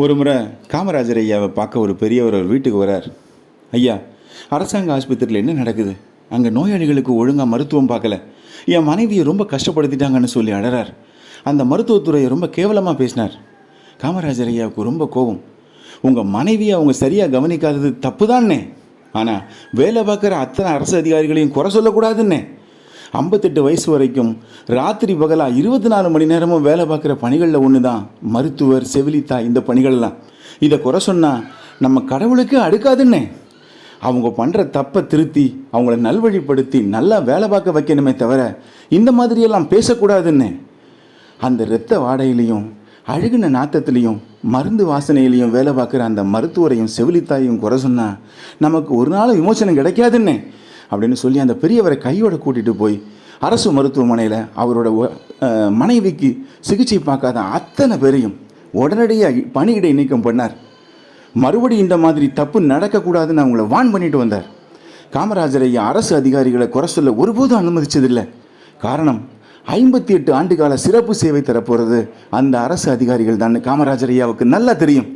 ஒரு முறை காமராஜர் ஐயாவை பார்க்க ஒரு பெரியவர் ஒரு வீட்டுக்கு வரார். ஐயா அரசாங்க ஆஸ்பத்திரியில் என்ன நடக்குது? அங்கே நோயாளிகளுக்கு ஒழுங்காக மருத்துவம் பார்க்கல. என் மனைவியை ரொம்ப கஷ்டப்படுத்திட்டாங்கன்னு சொல்லி அழறார் அந்த மருத்துவத்துறையை ரொம்ப கேவலமாக பேசினார். காமராஜர் ஐயாவுக்கு ரொம்ப கோபம். உங்கள் மனைவியை அவங்க சரியாக கவனிக்காதது தப்பு தானே ஆனால் வேலை பார்க்குற அத்தனை அரசு அதிகாரிகளையும் குறை சொல்லக்கூடாதுன்னே. ஐம்பத்தெட்டு வயசு வரைக்கும் ராத்திரி பகலாக இருபத்தி நாலு மணி நேரமும் வேலை பார்க்குற பணிகளில் ஒன்று தான் மருத்துவர் செவிலித்தா இந்த பணிகள்லாம். இதை குறை சொன்னால் நம்ம கடவுளுக்கு அடுக்காதுன்னே. அவங்க பண்ணுற தப்பை திருத்தி அவங்கள நல்வழிப்படுத்தி நல்லா வேலை பார்க்க வைக்கணுமே தவிர இந்த மாதிரியெல்லாம் பேசக்கூடாதுன்னே. அந்த இரத்த வாடையிலையும் அழுகின நாத்தத்துலேயும் மருந்து வாசனையிலையும் வேலை பார்க்குற அந்த மருத்துவரையும் செவிலித்தாயும் குறை சொன்னால் நமக்கு ஒரு நாள் விமோசனம் கிடைக்காதுன்னே. அப்படின்னு சொல்லி அந்த பெரியவரை கையோட கூட்டிகிட்டு போய் அரசு மருத்துவமனையில் அவரோட மனைவிக்கு சிகிச்சை பார்க்காத அத்தனை பேரையும் உடனடியாக பணியிடை நீக்கம் பண்ணார். மறுபடியும் இந்த மாதிரி தப்பு நடக்கக்கூடாதுன்னு அவங்கள வான் பண்ணிட்டு வந்தார். காமராஜர் ஐயா அரசு அதிகாரிகளை குறை சொல்ல ஒருபோதும் அனுமதிச்சதில்லை. காரணம் ஐம்பத்தி எட்டு ஆண்டு கால சிறப்பு சேவை தரப்போகிறது அந்த அரசு அதிகாரிகள் தான். காமராஜர் ஐயாவுக்கு நல்லா தெரியும்.